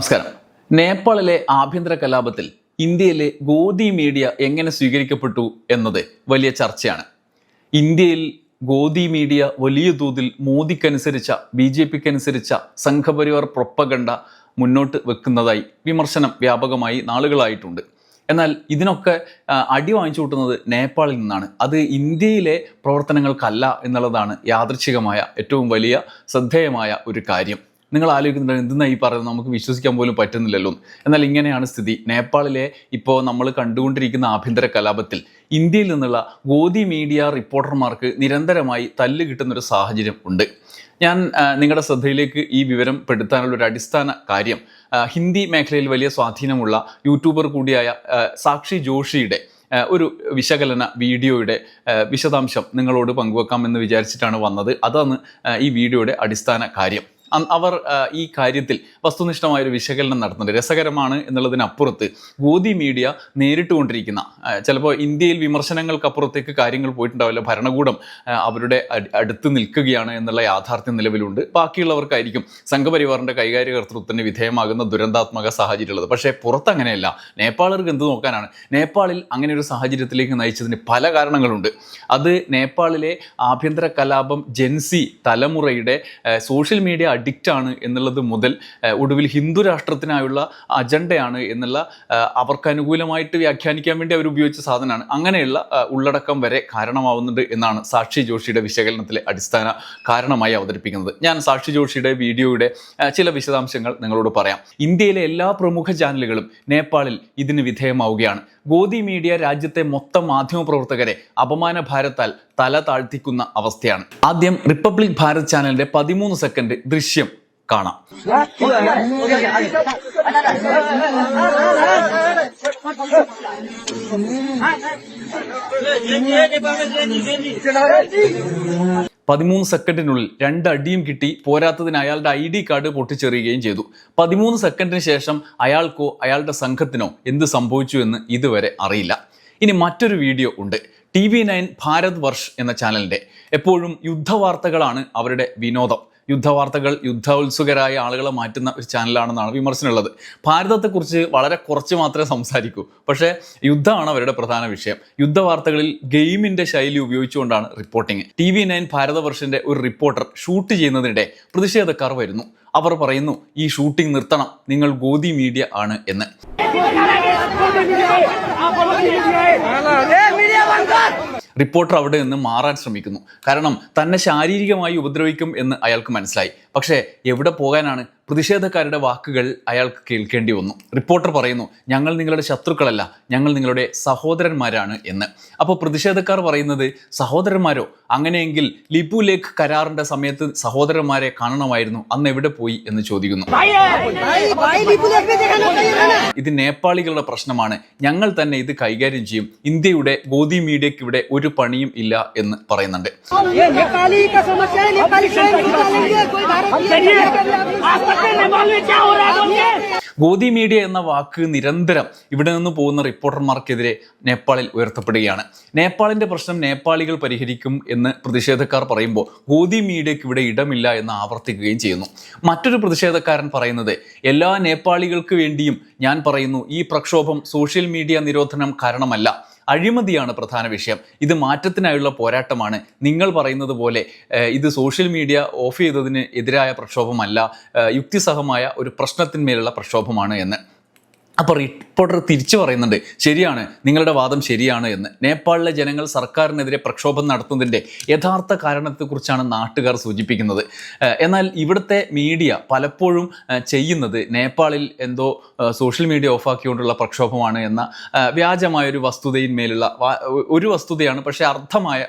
നമസ്കാരം. നേപ്പാളിലെ ആഭ്യന്തര കലാപത്തിൽ ഇന്ത്യയിലെ ഗോദി മീഡിയ എങ്ങനെ സ്വീകരിക്കപ്പെട്ടു എന്നത് വലിയ ചർച്ചയാണ്. ഇന്ത്യയിൽ ഗോദി മീഡിയ വലിയ തോതിൽ മോദിക്കനുസരിച്ച ബി ജെ പിക്കനുസരിച്ച സംഘപരിവാർ പ്രൊപ്പഗണ്ട മുന്നോട്ട് വെക്കുന്നതായി വിമർശനം വ്യാപകമായി നാളുകളായിട്ടുണ്ട്. എന്നാൽ ഇതിനൊക്കെ അടി വാങ്ങിച്ചു കൂട്ടുന്നത് നേപ്പാളിൽ നിന്നാണ്. അത് ഇന്ത്യയിലെ പ്രവർത്തനങ്ങൾക്കല്ല എന്നുള്ളതാണ് യാദൃച്ഛികമായ ഏറ്റവും വലിയ ശ്രദ്ധേയമായ ഒരു കാര്യം. നിങ്ങൾ ആലോചിക്കുന്നുണ്ട് എന്തെന്നാ ഈ പറയുന്നത്? നമുക്ക് വിശ്വസിക്കാൻ പോലും പറ്റുന്നില്ലല്ലോ എന്നാൽ ഇങ്ങനെയാണ് സ്ഥിതി. നേപ്പാളിലെ ഇപ്പോൾ നമ്മൾ കണ്ടുകൊണ്ടിരിക്കുന്ന ആഭ്യന്തര കലാപത്തിൽ ഇന്ത്യയിൽ നിന്നുള്ള ഗോദി മീഡിയ റിപ്പോർട്ടർമാർക്ക് നിരന്തരമായി തല്ല് കിട്ടുന്നൊരു സാഹചര്യം ഉണ്ട്. ഞാൻ നിങ്ങളുടെ ശ്രദ്ധയിലേക്ക് ഈ വിവരം പെടുത്താനുള്ള ഒരു അടിസ്ഥാന കാര്യം ഹിന്ദി മേഖലയിൽ വലിയ സ്വാധീനമുള്ള യൂട്യൂബർ കൂടിയായ സാക്ഷി ജോഷിയുടെ ഒരു വിശകലന വീഡിയോയുടെ വിശദാംശം നിങ്ങളോട് പങ്കുവെക്കാം എന്ന് വിചാരിച്ചിട്ടാണ് വന്നത്. അതാണ് ഈ വീഡിയോയുടെ അടിസ്ഥാന കാര്യം. അവർ ഈ കാര്യത്തിൽ വസ്തുനിഷ്ഠമായ ഒരു വിശകലനം നടത്തുന്നുണ്ട്. രസകരമാണ് എന്നുള്ളതിനപ്പുറത്ത് ഗോദി മീഡിയ നേരിട്ട് കൊണ്ടിരിക്കുന്ന ആ, ചിലപ്പോൾ ഇന്ത്യയിൽ വിമർശനങ്ങൾക്കപ്പുറത്തേക്ക് കാര്യങ്ങൾ പോയിട്ടുണ്ടാവില്ല ഭരണകൂടം അവരുടെ അടുത്ത് നിൽക്കുകയാണ് എന്നുള്ള യാഥാർത്ഥ്യം നിലവിലുണ്ട്. ബാക്കിയുള്ളവർക്കായിരിക്കും സംഘപരിവാറിന്റെ കൈകാര്യകർത്തൃത്വത്തിന് വിധേയമാകുന്ന ദുരന്താത്മക സാഹചര്യമുള്ളത്. പക്ഷേ പുറത്ത് അങ്ങനെയല്ല നേപ്പാളർക്ക് എന്ത് നോക്കാനാണ്. നേപ്പാളിൽ അങ്ങനെ ഒരു സാഹചര്യത്തിലേക്ക് നയിച്ചതിന് പല കാരണങ്ങളുണ്ട്. അത് നേപ്പാളിലെ ആഭ്യന്തര കലാപം ജെൻസി തലമുറയുടെ സോഷ്യൽ മീഡിയ അഡിക്റ്റ് ആണ് എന്നുള്ളത് മുതൽ ഒടുവിൽ ഹിന്ദു രാഷ്ട്രത്തിനായുള്ള അജണ്ടയാണ് എന്നുള്ള അവർക്ക് അനുകൂലമായിട്ട് വ്യാഖ്യാനിക്കാൻ വേണ്ടി അവർ ഉപയോഗിച്ച സാധനമാണ്. അങ്ങനെയുള്ള ഉള്ളടക്കം വരെ കാരണമാവുന്നുണ്ട് എന്നാണ് സാക്ഷി ജോഷിയുടെ വിശകലനത്തിലെ അടിസ്ഥാന കാരണമായി അവതരിപ്പിക്കുന്നത്. ഞാൻ സാക്ഷി ജോഷിയുടെ വീഡിയോയുടെ ചില വിശദാംശങ്ങൾ നിങ്ങളോട് പറയാം. ഇന്ത്യയിലെ എല്ലാ പ്രമുഖ ചാനലുകളും നേപ്പാളിൽ ഇതിന് വിധേയമാവുകയാണ്. ഗോദി മീഡിയ രാജ്യത്തെ മൊത്തം മാധ്യമ പ്രവർത്തകരെ അപമാന ഭാരത്താൽ തല താഴ്ത്തിക്കുന്ന അവസ്ഥയാണ് ആദ്യം റിപ്പബ്ലിക് ഭാരത് ചാനലിന്റെ പതിമൂന്ന് സെക്കൻഡ് ദൃശ്യം കാണാം പതിമൂന്ന് സെക്കൻഡിനുള്ളിൽ രണ്ട് അടിയും കിട്ടി. പോരാത്തതിന് അയാളുടെ ഐ ഡി കാർഡ് പൊട്ടിച്ചെറിയുകയും ചെയ്തു. പതിമൂന്ന് സെക്കൻഡിന് ശേഷം അയാൾക്കോ അയാളുടെ സംഘത്തിനോ എന്ത് സംഭവിച്ചു എന്ന് ഇതുവരെ അറിയില്ല. ഇനി മറ്റൊരു വീഡിയോ ഉണ്ട്. T V nine Bharat Varsh എന്ന ചാനലിന്റെ എപ്പോഴും യുദ്ധവാർത്തകളാണ് അവരുടെ വിനോദം. യുദ്ധവാർത്തകൾ യുദ്ധോത്സുകരായ ആളുകളെ മാറ്റുന്ന ഒരു ചാനലാണെന്നാണ് വിമർശനമുള്ളത്. ഭാരതത്തെക്കുറിച്ച് വളരെ കുറച്ച് മാത്രമേ സംസാരിക്കൂ. പക്ഷേ യുദ്ധമാണ് അവരുടെ പ്രധാന വിഷയം. യുദ്ധവാർത്തകളിൽ ഗെയിമിന്റെ ശൈലി ഉപയോഗിച്ചുകൊണ്ടാണ് റിപ്പോർട്ടിംഗ് ടി വി നയൻ ഭാരതവർഷിന്റെ ഒരു റിപ്പോർട്ടർ ഷൂട്ട് ചെയ്യുന്നതിനിടെ പ്രതിഷേധക്കാർ വരുന്നു. അവർ പറയുന്നു ഈ ഷൂട്ടിംഗ് നിർത്തണം. നിങ്ങൾ ഗോദി മീഡിയ ആണ് എന്ന്. റിപ്പോർട്ടർ അവിടെ നിന്ന് മാറാൻ ശ്രമിക്കുന്നു. കാരണം തന്നെ ശാരീരികമായി ഉപദ്രവിക്കും എന്ന് അയാൾക്ക് മനസ്സിലായി. പക്ഷേ എവിടെ പോകാനാണ്? പ്രതിഷേധക്കാരുടെ വാക്കുകൾ അയാൾക്ക് കേൾക്കേണ്ടി വന്നു. റിപ്പോർട്ടർ പറയുന്നു ഞങ്ങൾ നിങ്ങളുടെ ശത്രുക്കളല്ല. ഞങ്ങൾ നിങ്ങളുടെ സഹോദരന്മാരാണ് എന്ന്. അപ്പോൾ പ്രതിഷേധക്കാർ പറയുന്നത് സഹോദരന്മാരോ അങ്ങനെയെങ്കിൽ ലിപു ലേക്ക് കരാറിന്റെ സമയത്ത് സഹോദരന്മാരെ കാണണമായിരുന്നു. അന്ന് എവിടെ പോയി? എന്ന് ചോദിക്കുന്നു. ഇത് നേപ്പാളികളുടെ പ്രശ്നമാണ്. ഞങ്ങൾ തന്നെ ഇത് കൈകാര്യം ചെയ്യും. ഇന്ത്യയുടെ ഗോദി മീഡിയക്ക് ഇവിടെ ഒരു പണിയും ഇല്ല എന്ന് പറയുന്നുണ്ട്. ഗോദി മീഡിയ എന്ന വാക്ക് നിരന്തരം ഇവിടെ നിന്ന് പോകുന്ന റിപ്പോർട്ടർമാർക്കെതിരെ നേപ്പാളിൽ ഉയർത്തപ്പെടുകയാണ്. നേപ്പാളിന്റെ പ്രശ്നം നേപ്പാളികൾ പരിഹരിക്കും എന്ന് പ്രതിഷേധക്കാർ പറയുമ്പോൾ ഗോദി മീഡിയയ്ക്ക് ഇവിടെ ഇടമില്ല എന്ന് ആവർത്തിക്കുകയും ചെയ്യുന്നു. മറ്റൊരു പ്രതിഷേധക്കാരൻ പറയുന്നത് എല്ലാ നേപ്പാളികൾക്ക് വേണ്ടിയും ഞാൻ പറയുന്നു ഈ പ്രക്ഷോഭം സോഷ്യൽ മീഡിയ നിരോധനം കാരണമല്ല. അഴിമതിയാണ് പ്രധാന വിഷയം. ഇത് മാറ്റത്തിനായുള്ള പോരാട്ടമാണ്. നിങ്ങൾ പറയുന്നത് പോലെ ഇത് സോഷ്യൽ മീഡിയ ഓഫ് ചെയ്തതിന് എതിരായ പ്രക്ഷോഭമല്ല യുക്തിസഹമായ ഒരു പ്രശ്നത്തിന്മേലുള്ള പ്രക്ഷോഭമാണ് എന്ന്. അപ്പോൾ റിപ്പോർട്ടർ തിരിച്ചു പറയുന്നുണ്ട് ശരിയാണ് നിങ്ങളുടെ വാദം ശരിയാണ് എന്ന്. നേപ്പാളിലെ ജനങ്ങൾ സർക്കാരിനെതിരെ പ്രക്ഷോഭം നടത്തുന്നതിന്റെ യഥാർത്ഥ കാരണത്തെക്കുറിച്ചാണ് നാട്ടുകാർ സൂചിപ്പിക്കുന്നത്. എന്നാൽ ഇവിടുത്തെ മീഡിയ പലപ്പോഴും ചെയ്യുന്നത് നേപ്പാളിൽ എന്തോ സോഷ്യൽ മീഡിയ ഓഫാക്കിക്കൊണ്ടുള്ള പ്രക്ഷോഭമാണ് എന്ന വ്യാജമായൊരു വസ്തുതയിന്മേലുള്ള ഒരു വസ്തുതയാണ് പക്ഷേ അർത്ഥമായ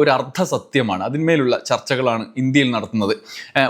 ഒരു അർദ്ധസത്യമാണ് അതിന്മേലുള്ള ചർച്ചകളാണ് ഇന്ത്യയിൽ നടത്തുന്നത്.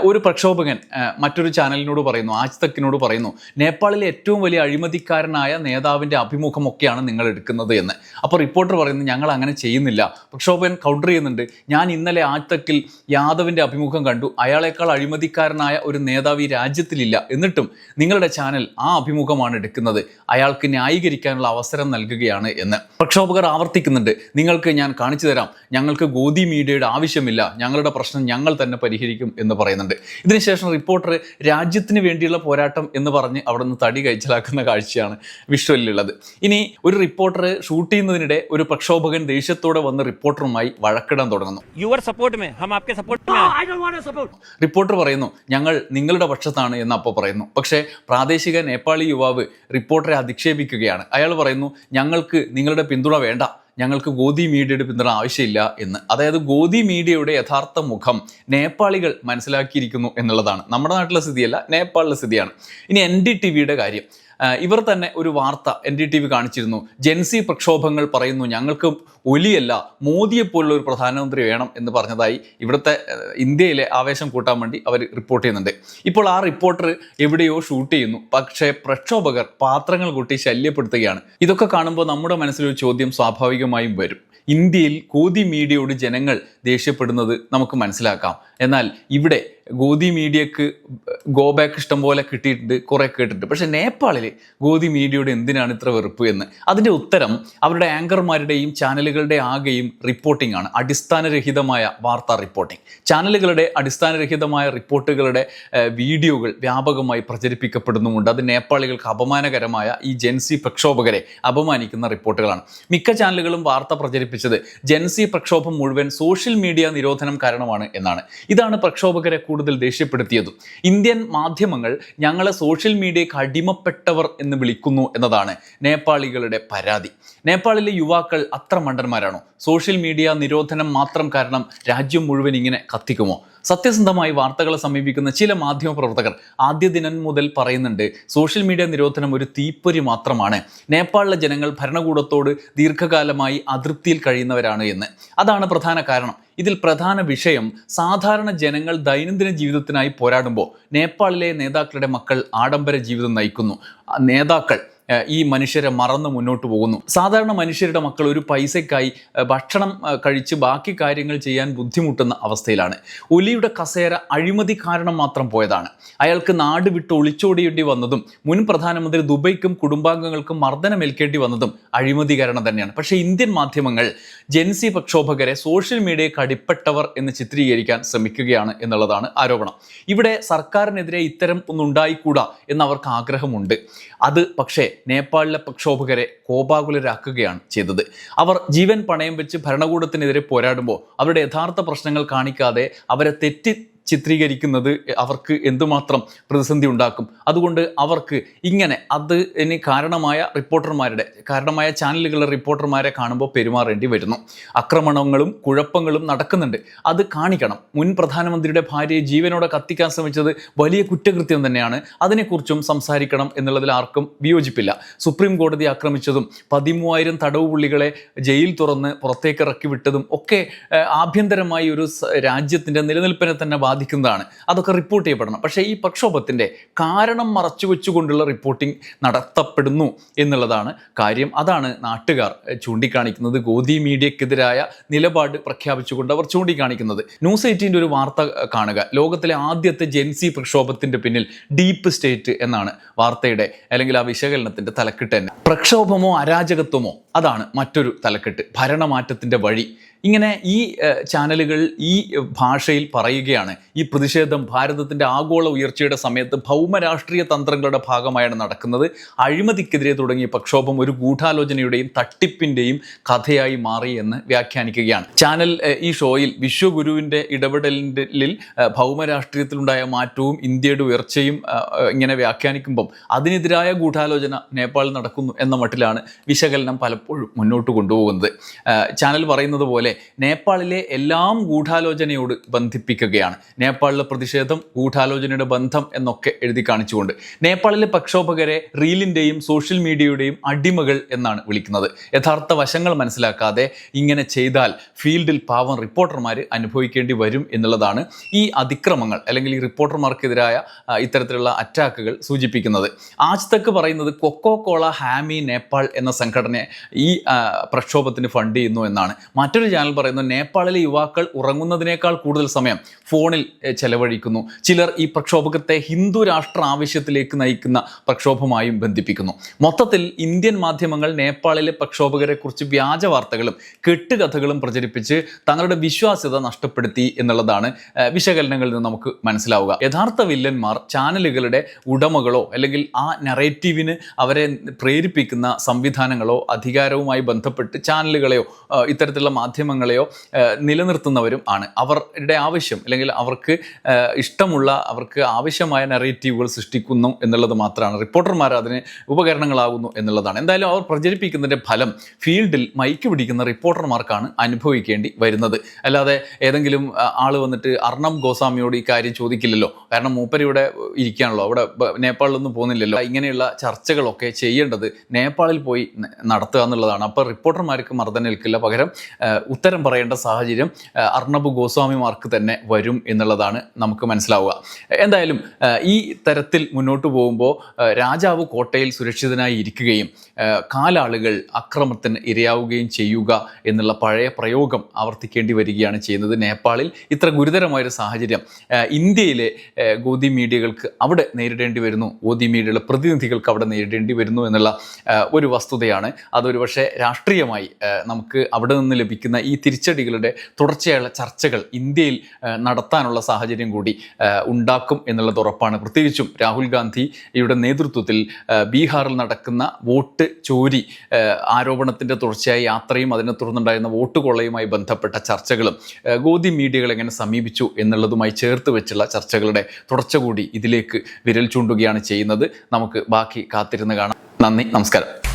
ഒരു പ്രക്ഷോഭകൻ മറ്റൊരു ചാനലിനോട് പറയുന്നു ആജ് തക്കിനോട് പറയുന്നു നേപ്പാളിലെ ഏറ്റവും വലിയ അഴിമതി അഴിമതിക്കാരനായ നേതാവിന്റെ അഭിമുഖമൊക്കെയാണ് നിങ്ങൾ എടുക്കുന്നത് എന്ന്. അപ്പോൾ റിപ്പോർട്ടർ പറയുന്നത് ഞങ്ങൾ അങ്ങനെ ചെയ്യുന്നില്ല. പ്രക്ഷോഭൻ കൗണ്ടർ ചെയ്യുന്നുണ്ട്. ഞാൻ ഇന്നലെ ആറ്റക്കിൽ യാദവിന്റെ അഭിമുഖം കണ്ടു. അയാളെക്കാൾ അഴിമതിക്കാരനായ ഒരു നേതാവ് ഈ രാജ്യത്തിലില്ല. എന്നിട്ടും നിങ്ങളുടെ ചാനൽ ആ അഭിമുഖമാണ് എടുക്കുന്നത്. അയാൾക്ക് ന്യായീകരിക്കാനുള്ള അവസരം നൽകുകയാണ് എന്ന്. പ്രക്ഷോഭകർ ആവർത്തിക്കുന്നുണ്ട്. നിങ്ങൾക്ക് ഞാൻ കാണിച്ചു തരാം. ഞങ്ങൾക്ക് ഗോദി മീഡിയയുടെ ആവശ്യമില്ല. ഞങ്ങളുടെ പ്രശ്നം ഞങ്ങൾ തന്നെ പരിഹരിക്കും എന്ന് പറയുന്നുണ്ട്. ഇതിനുശേഷം റിപ്പോർട്ടർ രാജ്യത്തിന് വേണ്ടിയുള്ള പോരാട്ടം എന്ന് പറഞ്ഞ് അവിടെ നിന്ന് തടി കഴിച്ചലാക്കുന്ന കാഴ്ചയാണ് വിഷ്വലിലുള്ളത്. ഇനി ഒരു റിപ്പോർട്ടർ ഷൂട്ട് ചെയ്യുന്നതിനിടെ ഒരു പ്രക്ഷോഭകൻ ദേഷ്യത്തോടെ വന്ന് റിപ്പോർട്ടറുമായി വഴക്കിടാൻ തുടങ്ങുന്നു. യുവർ സപ്പോർട്ട് റിപ്പോർട്ടർ പറയുന്നു ഞങ്ങൾ നിങ്ങളുടെ പക്ഷത്താണ് എന്ന് അപ്പോൾ പറയുന്നു. പക്ഷേ പ്രാദേശിക നേപ്പാളി യുവാവ് റിപ്പോർട്ടറെ അധിക്ഷേപിക്കുകയാണ്. അയാൾ പറയുന്നു ഞങ്ങൾക്ക് നിങ്ങളുടെ പിന്തുണ വേണ്ട. ഞങ്ങൾക്ക് ഗോദി മീഡിയയുടെ പിന്തുണ ആവശ്യമില്ല എന്ന്. അതായത് ഗോദി മീഡിയയുടെ യഥാർത്ഥ മുഖം നേപ്പാളികൾ മനസ്സിലാക്കിയിരിക്കുന്നു എന്നുള്ളതാണ്. നമ്മുടെ നാട്ടിലെ സ്ഥിതിയല്ല നേപ്പാളിലെ സ്ഥിതിയാണ്. ഇനി എൻ ഡി ടി വിയുടെ കാര്യം. ഇവർ തന്നെ ഒരു വാർത്ത എൻ ഡി ടി വി കാണിച്ചിരുന്നു. ജെൻസി പ്രക്ഷോഭങ്ങൾ പറയുന്നു ഞങ്ങൾക്ക് ഒലിയല്ല മോദിയെ പോലുള്ള ഒരു പ്രധാനമന്ത്രി വേണം എന്ന് പറഞ്ഞതായി ഇവിടുത്തെ ഇന്ത്യയിലെ ആവേശം കൂട്ടാൻ വേണ്ടി അവർ റിപ്പോർട്ട് ചെയ്യുന്നുണ്ട്. ഇപ്പോൾ ആ റിപ്പോർട്ടർ എവിടെയോ ഷൂട്ട് ചെയ്യുന്നു. പക്ഷേ പ്രക്ഷോഭകർ പാത്രങ്ങൾ കൂട്ടി ശല്യപ്പെടുത്തുകയാണ്. ഇതൊക്കെ കാണുമ്പോൾ നമ്മുടെ മനസ്സിലൊരു ചോദ്യം സ്വാഭാവികമായും വരും. ഇന്ത്യയിൽ കോതി മീഡിയയോട് ജനങ്ങൾ ദേഷ്യപ്പെടുന്നത് നമുക്ക് മനസ്സിലാക്കാം. എന്നാൽ ഇവിടെ ഗോദി മീഡിയക്ക് ഗോബാക്ക് ഇഷ്ടം പോലെ കിട്ടിയിട്ടുണ്ട് കുറെ കേട്ടിട്ടുണ്ട്. പക്ഷെ നേപ്പാളിൽ ഗോതി മീഡിയയുടെ എന്തിനാണ് ഇത്ര വെറുപ്പ് എന്ന്? അതിന്റെ ഉത്തരം അവരുടെ ആങ്കർമാരുടെയും ചാനലുകളുടെ ആകെയും റിപ്പോർട്ടിംഗ് ആണ്. അടിസ്ഥാനരഹിതമായ വാർത്താ റിപ്പോർട്ടിംഗ് ചാനലുകളുടെ അടിസ്ഥാനരഹിതമായ റിപ്പോർട്ടുകളുടെ വീഡിയോകൾ വ്യാപകമായി പ്രചരിപ്പിക്കപ്പെടുന്നുമുണ്ട്. അത് നേപ്പാളികൾക്ക് അപമാനകരമായ ഈ ജെൻസി പ്രക്ഷോഭകരെ അപമാനിക്കുന്ന റിപ്പോർട്ടുകളാണ്. മിക്ക ചാനലുകളും വാർത്ത പ്രചരിപ്പിച്ചത് ജെൻസി പ്രക്ഷോഭം മുഴുവൻ സോഷ്യൽ മീഡിയ നിരോധനം കാരണമാണ് എന്നാണ്. ഇതാണ് പ്രക്ഷോഭകരെ കൂടുതൽ ദേഷ്യപ്പെടുത്തിയതും. ഇന്ത്യൻ മാധ്യമങ്ങൾ ഞങ്ങളെ സോഷ്യൽ മീഡിയയ്ക്ക് അടിമപ്പെട്ടവർ എന്ന് വിളിക്കുന്നു എന്നതാണ് നേപ്പാളികളുടെ പരാതി. നേപ്പാളിലെ യുവാക്കൾ അത്ര മണ്ടന്മാരാണോ? സോഷ്യൽ മീഡിയ നിരോധനം മാത്രം കാരണം രാജ്യം മുഴുവൻ ഇങ്ങനെ കത്തിക്കുമോ? സത്യസന്ധമായി വാർത്തകളെ സമീപിക്കുന്ന ചില മാധ്യമ പ്രവർത്തകർ ആദ്യ ദിനം മുതൽ പറയുന്നുണ്ട് സോഷ്യൽ മീഡിയ നിരോധനം ഒരു തീപ്പൊരി മാത്രമാണ്. നേപ്പാളിലെ ജനങ്ങൾ ഭരണകൂടത്തോട് ദീർഘകാലമായി അതൃപ്തിയിൽ കഴിയുന്നവരാണ് എന്ന്. അതാണ് പ്രധാന കാരണം. ഇതിൽ പ്രധാന വിഷയം സാധാരണ ജനങ്ങൾ ദൈനംദിന ജീവിതത്തിനായി പോരാടുമ്പോൾ നേപ്പാളിലെ നേതാക്കളുടെ മക്കൾ ആഡംബര ജീവിതം നയിക്കുന്നു. നേതാക്കൾ ഈ മനുഷ്യരെ മറന്ന് മുന്നോട്ട് പോകുന്നു. സാധാരണ മനുഷ്യരുടെ മക്കൾ ഒരു പൈസയ്ക്കായി ഭക്ഷണം കഴിച്ച് ബാക്കി കാര്യങ്ങൾ ചെയ്യാൻ ബുദ്ധിമുട്ടുന്ന അവസ്ഥയിലാണ്. ഒലിയുടെ കസേര അഴിമതി കാരണം മാത്രം പോയതാണ്. അയാൾക്ക് നാട് വിട്ട് ഒളിച്ചോടിയേണ്ടി വന്നതും മുൻ പ്രധാനമന്ത്രി ദുബൈക്കും കുടുംബാംഗങ്ങൾക്കും മർദ്ദനമേൽക്കേണ്ടി വന്നതും അഴിമതി കാരണം തന്നെയാണ്. പക്ഷേ ഇന്ത്യൻ മാധ്യമങ്ങൾ ജെൻസി പ്രക്ഷോഭകരെ സോഷ്യൽ മീഡിയയ്ക്ക് അടിപ്പെട്ടവർ എന്ന് ചിത്രീകരിക്കാൻ ശ്രമിക്കുകയാണ് എന്നുള്ളതാണ് ആരോപണം. ഇവിടെ സർക്കാരിനെതിരെ ഇത്തരം ഒന്നുണ്ടായിക്കൂടാ എന്ന് അവർക്ക് ആഗ്രഹമുണ്ട്. അത് പക്ഷേ നേപ്പാളിലെ പ്രക്ഷോഭകരെ കോപാകുലരാക്കുകയാണ് ചെയ്തത്. അവർ ജീവൻ പണയം വെച്ച് ഭരണകൂടത്തിനെതിരെ പോരാടുമ്പോൾ അവരുടെ യഥാർത്ഥ പ്രശ്നങ്ങൾ കാണിക്കാതെ അവരെ തെറ്റി ചിത്രീകരിക്കുന്നത് അവർക്ക് എന്തുമാത്രം പ്രതിസന്ധി ഉണ്ടാക്കും. അതുകൊണ്ട് അവർക്ക് ഇങ്ങനെ അത് ഇനി കാരണമായ റിപ്പോർട്ടർമാരുടെ കാരണമായ ചാനലുകളിലെ റിപ്പോർട്ടർമാരെ കാണുമ്പോൾ പെരുമാറേണ്ടി വരുന്നു. ആക്രമണങ്ങളും കുഴപ്പങ്ങളും നടക്കുന്നുണ്ട്. അത് കാണിക്കണം. മുൻ പ്രധാനമന്ത്രിയുടെ ഭാര്യയെ ജീവനോടെ കത്തിക്കാൻ ശ്രമിച്ചത് വലിയ കുറ്റകൃത്യം തന്നെയാണ്. അതിനെക്കുറിച്ചും സംസാരിക്കണം എന്നുള്ളതിൽ ആർക്കും വിയോജിപ്പില്ല. സുപ്രീം കോടതി ആക്രമിച്ചതും പതിമൂവായിരം തടവ് പുള്ളികളെ ജയിൽ തുറന്ന് പുറത്തേക്ക് ഇറക്കി വിട്ടതും ഒക്കെ ആഭ്യന്തരമായി ഒരു രാജ്യത്തിന്റെ നിലനിൽപ്പിനെ തന്നെ ബാധിക്കുന്നതാണ്. അതൊക്കെ റിപ്പോർട്ട് ചെയ്യപ്പെടണം. പക്ഷേ ഈ പ്രക്ഷോഭത്തിന്റെ കാരണം മറച്ചു വെച്ചുകൊണ്ടുള്ള റിപ്പോർട്ടിംഗ് നടത്തപ്പെടുന്നു എന്നുള്ളതാണ് കാര്യം. അതാണ് നാട്ടുകാർ ചൂണ്ടിക്കാണിക്കുന്നത്. ഗോദി മീഡിയക്കെതിരായ നിലപാട് പ്രഖ്യാപിച്ചുകൊണ്ട് അവർ ചൂണ്ടിക്കാണിക്കുന്നത്. ന്യൂസ് എയ്റ്റീന്റെ ഒരു വാർത്ത കാണുക. ലോകത്തിലെ ആദ്യത്തെ ജെൻസി പ്രക്ഷോഭത്തിന്റെ പിന്നിൽ ഡീപ്പ് സ്റ്റേറ്റ് എന്നാണ് വാർത്തയുടെ അല്ലെങ്കിൽ ആ വിശകലനത്തിന്റെ തലക്കെട്ട് തന്നെ. പ്രക്ഷോഭമോ അരാജകത്വമോ? അതാണ് മറ്റൊരു തലക്കെട്ട്. ഭരണമാറ്റത്തിന്റെ വഴി ഇങ്ങനെ ഈ ചാനലുകൾ ഈ ഭാഷയിൽ പറയുകയാണ്. ഈ പ്രതിഷേധം ഭാരതത്തിന്റെ ആഗോള ഉയർച്ചയുടെ സമയത്ത് ഭൗമരാഷ്ട്രീയ തന്ത്രങ്ങളുടെ ഭാഗമായാണ് നടക്കുന്നത്. അഴിമതിക്കെതിരെ തുടങ്ങിയ പ്രക്ഷോഭം ഒരു ഗൂഢാലോചനയുടെയും തട്ടിപ്പിന്റെയും കഥയായി മാറി എന്ന് വ്യാഖ്യാനിക്കുകയാണ്. ചാനൽ ഈ ഷോയിൽ വിശ്വഗുരുവിന്റെ ഇടപെടലിന്റെ ഏഹ്, ഭൗമരാഷ്ട്രീയത്തിലുണ്ടായ മാറ്റവും ഇന്ത്യയുടെ ഉയർച്ചയും ഇങ്ങനെ വ്യാഖ്യാനിക്കുമ്പം അതിനെതിരായ ഗൂഢാലോചന നേപ്പാളിൽ നടക്കുന്നു എന്ന മട്ടിലാണ് വിശകലനം പലപ്പോഴും മുന്നോട്ട് കൊണ്ടുപോകുന്നത്. ചാനൽ പറയുന്നത് പോലെ പോലെ നേപ്പാളിലെ എല്ലാം ഗൂഢാലോചനയോട് ബന്ധിപ്പിക്കുകയാണ്. നേപ്പാളിലെ പ്രതിഷേധം ഗൂഢാലോചനയുടെ ബന്ധം എന്നൊക്കെ എഴുതി കാണിച്ചുകൊണ്ട്. നേപ്പാളിലെ പ്രക്ഷോഭകരെ റീലിന്റെയും സോഷ്യൽ മീഡിയയുടെയും അടിമകൾ എന്നാണ് വിളിക്കുന്നത്. യഥാർത്ഥ വശങ്ങൾ മനസ്സിലാക്കാതെ ഇങ്ങനെ ചെയ്താൽ ഫീൽഡിൽ പാവം റിപ്പോർട്ടർമാർ അനുഭവിക്കേണ്ടി വരും എന്നുള്ളതാണ് ഈ അതിക്രമങ്ങൾ അല്ലെങ്കിൽ ഈ റിപ്പോർട്ടർമാർക്കെതിരായ ഇത്തരത്തിലുള്ള അറ്റാക്കുകൾ സൂചിപ്പിക്കുന്നത്. ആജ് തക്ക് പറയുന്നത് കൊക്കോ കോള ഹാമി നേപ്പാൾ എന്ന സംഘടനയെ ഈ പ്രക്ഷോഭത്തിന് ഫണ്ട് ചെയ്യുന്നു എന്നാണ്. മറ്റൊരു ചാനൽ പറയുന്നു നേപ്പാളിലെ യുവാക്കൾ ഉറങ്ങുന്നതിനേക്കാൾ കൂടുതൽ സമയം ഫോണിൽ ചെലവഴിക്കുന്നു. ചിലർ ഈ പ്രക്ഷോഭകത്തെ ഹിന്ദു രാഷ്ട്ര ആവശ്യത്തിലേക്ക് നയിക്കുന്ന പ്രക്ഷോഭമായും ബന്ധിപ്പിക്കുന്നു. മൊത്തത്തിൽ ഇന്ത്യൻ മാധ്യമങ്ങൾ നേപ്പാളിലെ പ്രക്ഷോഭകരെ കുറിച്ച് വ്യാജ വാർത്തകളും കെട്ടുകഥകളും പ്രചരിപ്പിച്ച് തങ്ങളുടെ വിശ്വാസ്യത നഷ്ടപ്പെടുത്തി എന്നുള്ളതാണ് വിശകലനങ്ങളിൽ നിന്ന് നമുക്ക് മനസ്സിലാവുക. യഥാർത്ഥ വില്ലന്മാർ ചാനലുകളുടെ ഉടമകളോ അല്ലെങ്കിൽ ആ നറേറ്റീവിന് അവരെ പ്രേരിപ്പിക്കുന്ന സംവിധാനങ്ങളോ അധികാരവുമായി ബന്ധപ്പെട്ട് ചാനലുകളെയോ ഇത്തരത്തിലുള്ള മാധ്യമങ്ങളെയോ ആ, നിലനിർത്തുന്നവരും ആണ്. അവരുടെ ആവശ്യം അല്ലെങ്കിൽ അവർക്ക് ഇഷ്ടമുള്ള അവർക്ക് ആവശ്യമായ നറേറ്റീവുകൾ സൃഷ്ടിക്കുന്നു എന്നുള്ളത് മാത്രമാണ്. റിപ്പോർട്ടർമാർ അതിന് ഉപകരണങ്ങളാകുന്നു എന്നുള്ളതാണ്. എന്തായാലും അവർ പ്രചരിപ്പിക്കുന്നതിന്റെ ഫലം ഫീൽഡിൽ മൈക്ക് പിടിക്കുന്ന റിപ്പോർട്ടർമാർക്കാണ് അനുഭവിക്കേണ്ടി വരുന്നത്. അല്ലാതെ ഏതെങ്കിലും ആൾ വന്നിട്ട് അർണബ് ഗോസ്വാമിയോട് ഈ കാര്യം ചോദിക്കില്ലല്ലോ. കാരണം മൂപ്പരിയുടെ ഇവിടെ ഇരിക്കുകയാണല്ലോ. അവിടെ നേപ്പാളിലൊന്നും പോകുന്നില്ലല്ലോ. ഇങ്ങനെയുള്ള ചർച്ചകളൊക്കെ ചെയ്യേണ്ടത് നേപ്പാളിൽ പോയി നടത്തുക എന്നുള്ളതാണ്. അപ്പോൾ റിപ്പോർട്ടർമാർക്ക് മർദ്ദനേൽക്കില്ല പകരം ഉത്തരം പറയേണ്ട സാഹചര്യം അർണബ് ഗോസ്വാമിമാർക്ക് തന്നെ വരും എന്നുള്ളതാണ് നമുക്ക് മനസ്സിലാവുക. എന്തായാലും ഈ തരത്തിൽ മുന്നോട്ട് പോകുമ്പോൾ രാജാവ് കോട്ടയിൽ സുരക്ഷിതനായി ഇരിക്കുകയും കാലാളുകൾ അക്രമത്തിന് ഇരയാവുകയും ചെയ്യുക എന്നുള്ള പഴയ പ്രയോഗം ആവർത്തിക്കേണ്ടി വരികയാണ് ചെയ്യുന്നത് നേപ്പാളിൽ. ഇത്ര ഗുരുതരമായൊരു സാഹചര്യം ഇന്ത്യയിലെ ഗോതി മീഡിയകൾക്ക് അവിടെ നേരിടേണ്ടി വരുന്നു ഗോതി മീഡിയയുടെ പ്രതിനിധികൾക്ക് അവിടെ നേരിടേണ്ടി വരുന്നു എന്നുള്ള ഒരു വസ്തുതയാണ്. അതൊരു പക്ഷേ രാഷ്ട്രീയമായി നമുക്ക് അവിടെ നിന്ന് ലഭിക്കുന്ന തിരിച്ചടികളുടെ തുടർച്ചയായുള്ള ചർച്ചകൾ ഇന്ത്യയിൽ നടത്താനുള്ള സാഹചര്യം കൂടി ഉണ്ടാക്കും എന്നുള്ളത് ഉറപ്പാണ്. പ്രത്യേകിച്ചും രാഹുൽ ഗാന്ധിയുടെ നേതൃത്വത്തിൽ ബീഹാറിൽ നടക്കുന്ന വോട്ട് ചോരി ആരോപണത്തിന്റെ തുടർച്ചയായ യാത്രയും അതിനെ തുടർന്നുണ്ടായിരുന്ന വോട്ട് കൊള്ളയുമായി ബന്ധപ്പെട്ട ചർച്ചകളും ഗോതി മീഡിയകൾ എങ്ങനെ സമീപിച്ചു എന്നുള്ളതുമായി ചേർത്ത് വെച്ചുള്ള ചർച്ചകളുടെ തുടർച്ച കൂടി ഇതിലേക്ക് വിരൽ ചൂണ്ടുകയാണ് ചെയ്യുന്നത്. നമുക്ക് ബാക്കി കാത്തിരുന്ന് കാണാം. നന്ദി നമസ്കാരം.